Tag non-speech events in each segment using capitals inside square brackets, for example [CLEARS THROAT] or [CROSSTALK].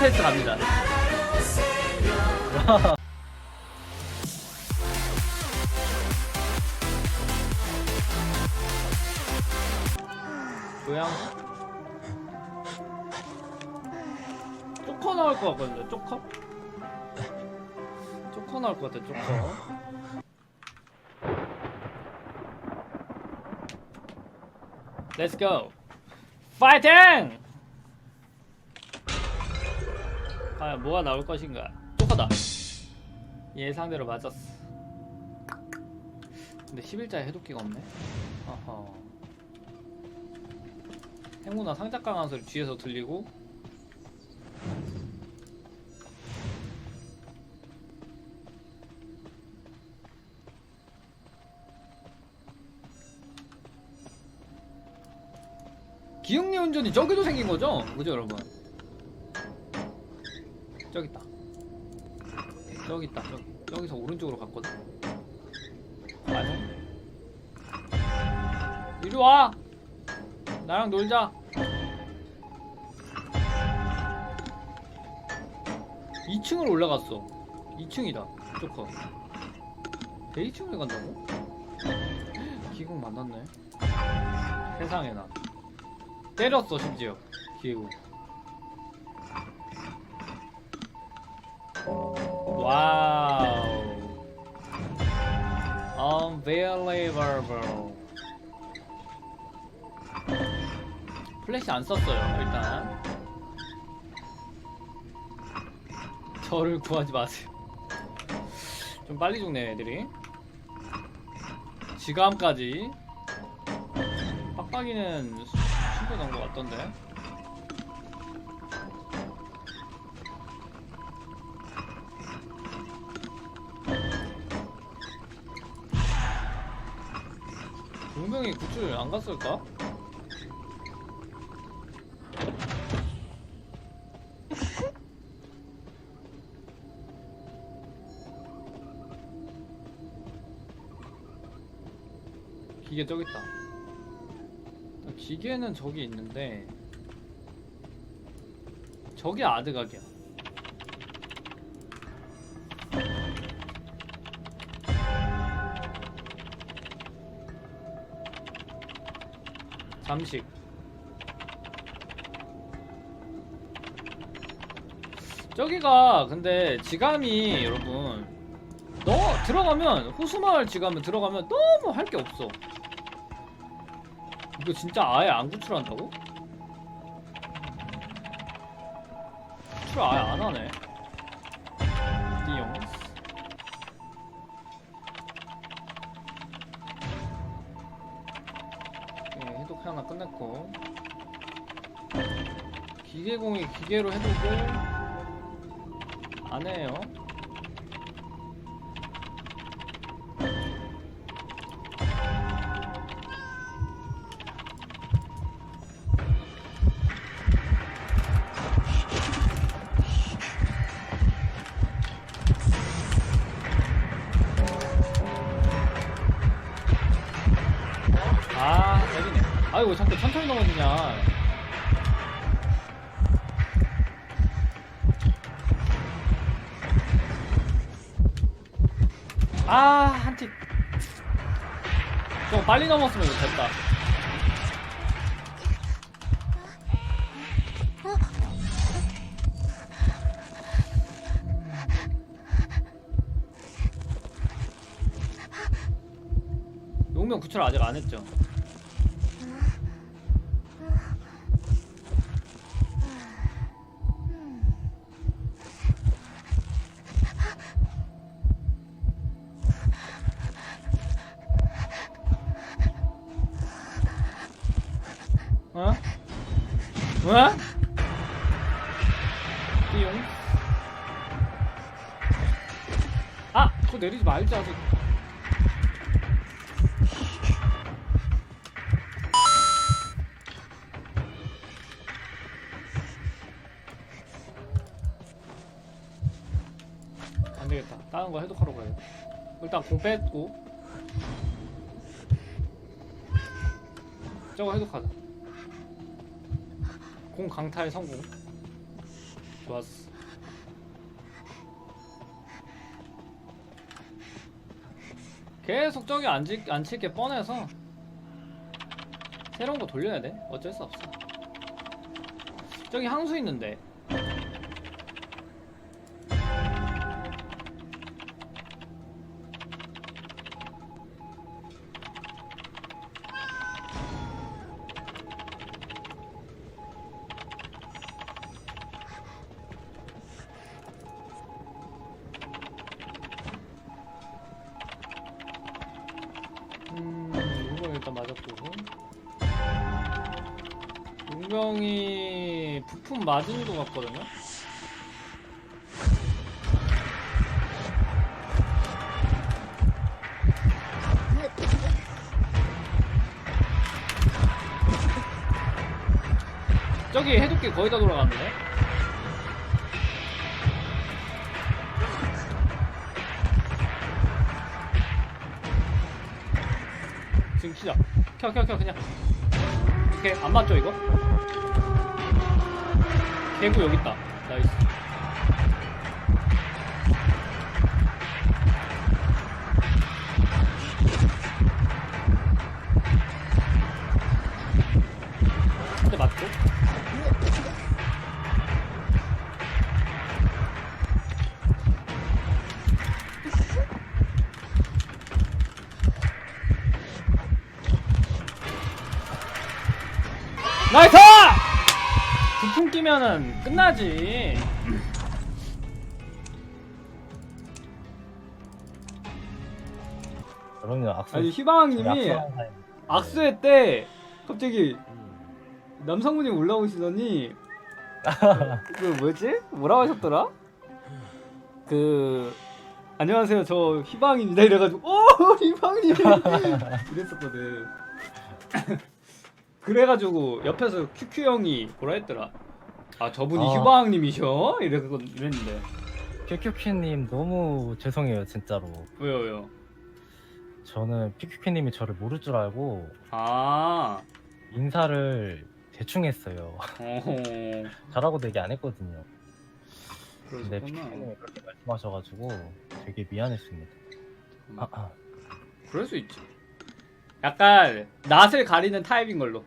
패스 갑니다. 고양 쪼커 나올 것 같거든요. 쪼커? 쪼커 나올 것 같아. 쪼커. 고. 파이팅! 과연 뭐가 나올 것인가? 쪼커다. 예상대로 맞았어. 근데 11자에 해독기가 없네. 어허. 행운아 상자 강한 소리 뒤에서 들리고 기흥리 운전이 저기도 생긴 거죠? 그죠 여러분? 저기 있다. 저기 있다. 저기. 저기서 오른쪽으로 갔거든. 맞아? 이리 와. 나랑 놀자. 2층으로 올라갔어. 2층이다. 조커. 대이층을 간다고? [LAUGHS] 기국 만났네. 세상에 나. 때렸어 심지어. 기국. 와우. Unbelievable. 플래시 안 썼어요 일단. 저를 구하지 마세요. 좀 빨리 죽네 애들이. 지감까지. 빡빡이는 충분한 것 같던데 용병이 구출 안 갔을까? [LAUGHS] 기계 저기 있다. 기계는 저기 있는데 저기 아드각이야. 잠식. 저기가 근데 지감이 여러분 너 들어가면 호수마을 지감은 들어가면 너무 할 게 없어. 이거 진짜 아예 안 구출한다고? 구출 아예 안 하네. 끝냈고. 기계공이 기계로 해독을 안 해요. 아이고, 자꾸 천천히 넘어지냐. 아, 한 틱. 좀 빨리 넘었으면 이거 됐다. 용명 구출 아직 안 했죠? 어? 어? 띠용 아! 그거 내리지 말자 아직. 안되겠다. 다른 거 해독하러 가야 돼. 일단 공 뺐고. 저거 해독하자. 공 강탈 성공. 좋았어 계속 저기 앉을, 앉힐 게 뻔해서 새로운 거 돌려야 돼. 어쩔 수 없어. 저기 항수 있는데 부품 맞은 것 같거든요? 저기 해독기 거의 다 돌아갔는데? 지금 키자. 켜, 켜, 켜, 그냥. 오케이, 안 맞죠, 이거? 개구 여기 있다. 나이스. 한대 맞고. 나이스! 부품 끼면은 끝나지. 그럼요 악수 아니 희방님이 악수하는 사이. 악수회 때 갑자기 남성분이 올라오시더니 [LAUGHS] 그 뭐였지? 뭐라고 하셨더라? 그 안녕하세요 저 희방입니다 이래가지고 오 희방님 [LAUGHS] 이랬었거든 그래가지고 옆에서 큐큐 형이 뭐라 했더라? 아 저분이 아. 희방님이셔? 이랬, 이랬는데. 큐큐키님 너무 죄송해요 진짜로. 왜요 왜요? 저는 큐큐키님이 저를 모를 줄 알고 아. 인사를 대충 했어요. 어허. 잘하고도 얘기 안 했거든요. 근데 그러셨구나. 큐큐키님이 그렇게 말씀하셔가지고 되게 미안했습니다. 아, 아. 그럴 수 있지. 약간 낯을 가리는 타입인 걸로.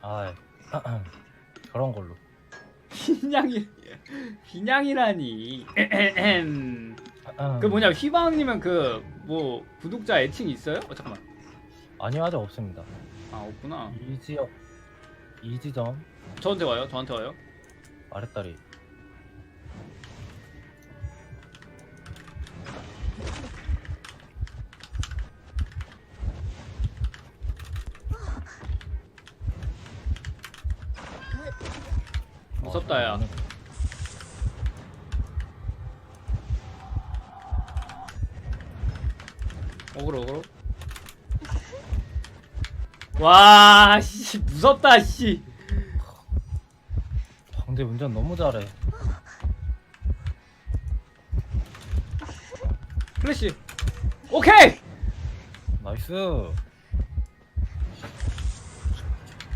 아, 아, 아. [CLEARS THROAT] 그런 걸로. 아, 아. [CLEARS THROAT] 그 [CLEARS THROAT] 뭐냐 휘방님은 그 뭐 구독자 애칭 있어요? 어 잠깐만. 아니요 아직 없습니다 아 없구나. 이지역 이지점 저한테 와요. 저한테 와요. 아랫다리 무섭다, 야. 어그로 어그로. 와, 씨 무섭다, 씨. 근데 운전 너무 잘해 플래시. 오케이. 나이스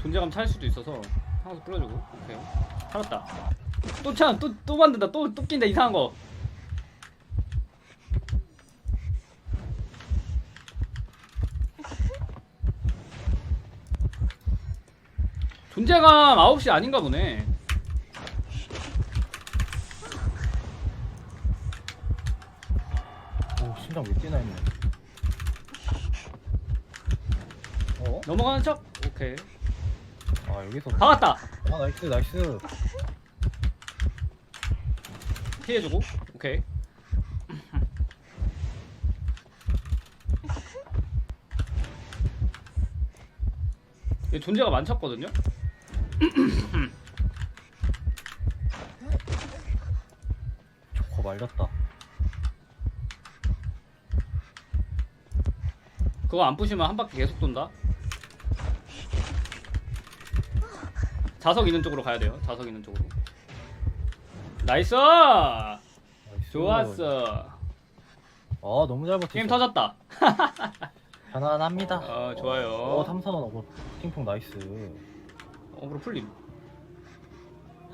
존재감 찰 수도 있어서 항상 뿌려주고 오케이 살았다. 또차또또 만든다. 또 또 낀다. 이상한 거. [LAUGHS] 존재감 9시 아닌가 보네. 오 심장 왜 뛰나 했네. 어? 넘어가는 척? 오케이 아 여기서 박았다. 아 나이스 나이스. 피해주고. 오케이. [LAUGHS] 얘 존재가 많쳤거든요? 조커 [LAUGHS] 말렸다. 그거 안 부시면 한 바퀴 계속 돈다. 자석 있는 쪽으로 가야 돼요. 자석 있는 쪽으로. 나이스! 나이스. 좋았어. 아 너무 잘 버텼어 게임 터졌다. [LAUGHS] 편안합니다. 아 좋아요. 어 탐사원 어그로 핑퐁 나이스. 어그로 풀림.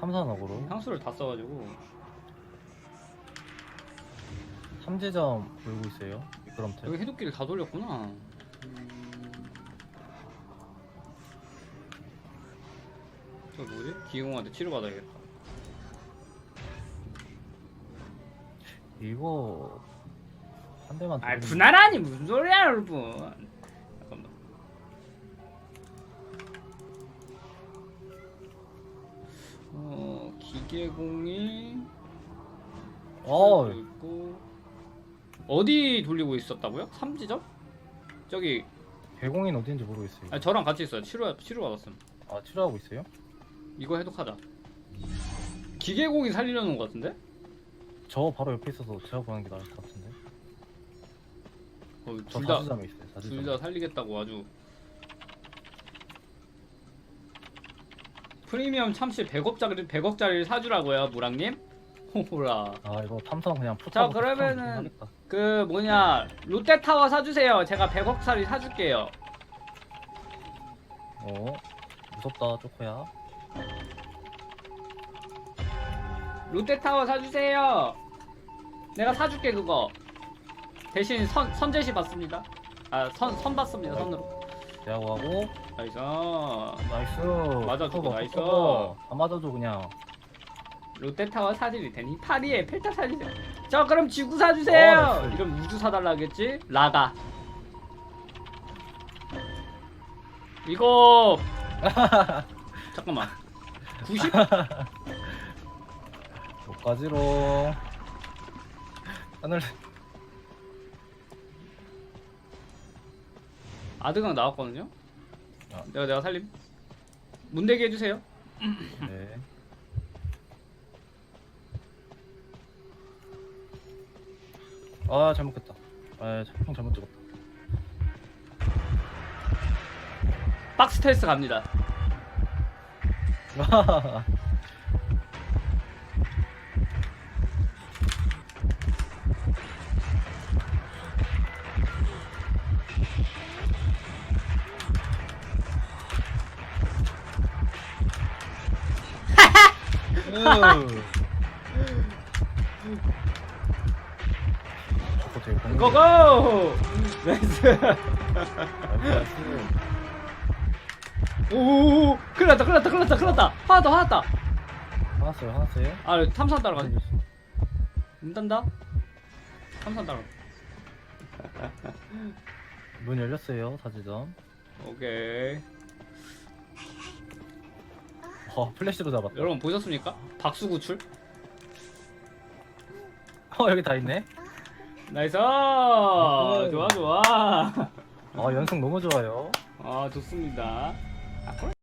탐사원 어그로. 향수를 다 써가지고. 삼지점 돌고 있어요. 미끄럼틀. 여기 해독기를 다 돌렸구나. 음. 저 뭐지? 기공한테 치료받아야겠다. 이거 한 대만. 아 돌리면- 분할하니 무슨 소리야 여러분. 잠깐만. 어 기계공이 어 돌리고 있고 어디 돌리고 있었다고요? 삼지점? 저기 배공인 어딘지 모르겠어요. 아 저랑 같이 있어요. 치료 치료 받았음. 아 치료하고 있어요? 이거 해독하자. 기계공이 살리려는 것 같은데? 저 바로 옆에 있어서 제가 보는 게 나을 것 같은데. 어, 저 둘다 사지점에 있어요. 사지점. 둘다 살리겠다고 아주 프리미엄 참치 100억짜리 100억짜리를 사주라고요 무랑님 호호라 아 이거 탐사원 그냥 푸. 자, 그러면은- 그 뭐냐 롯데타워 사주세요 제가 100억짜리 사줄게요 어 무섭다 쪼코야. 롯데타워 사주세요 내가 사줄게 그거 대신 선, 선제시 받습니다 아선 선 받습니다 선으로 대하고 하고 나이스 나이스. 맞아주고 커버, 나이스. 커버. 다 맞아줘 그냥. 롯데타워 사드릴 테니 파리에 필터 사주세요. 저 그럼 지구 사주세요. 어, 나이스. 이런 우주 사달라 하겠지? 라가. 이거 [LAUGHS] 잠깐만. 90? 여기까지로. 하늘 아드강 나왔거든요. 아. 내가 내가 살림. 문대기 해주세요. 네. 아 잘못 했다. 아 형 잘못 찍었다. 박스 테스트 갑니다. [LAUGHS] 저거 되게 공격. 고고! 나이스. 나이스. 오, 큰일 났다, 큰일 났다, 큰일 났다, 큰일 났다. 하나 더. 화났어요 화났어요. 아, 탐사 따라가. 문 닫다. 탐사 따라. 문 열렸어요 사지점. 오케이. 어 플래시로 잡았다. 여러분 보셨습니까? 박수 구출. 어 여기 다 있네. 나이스. 좋아, 좋아. 아 연승 너무 좋아요. 아, 좋습니다. 아, 그래.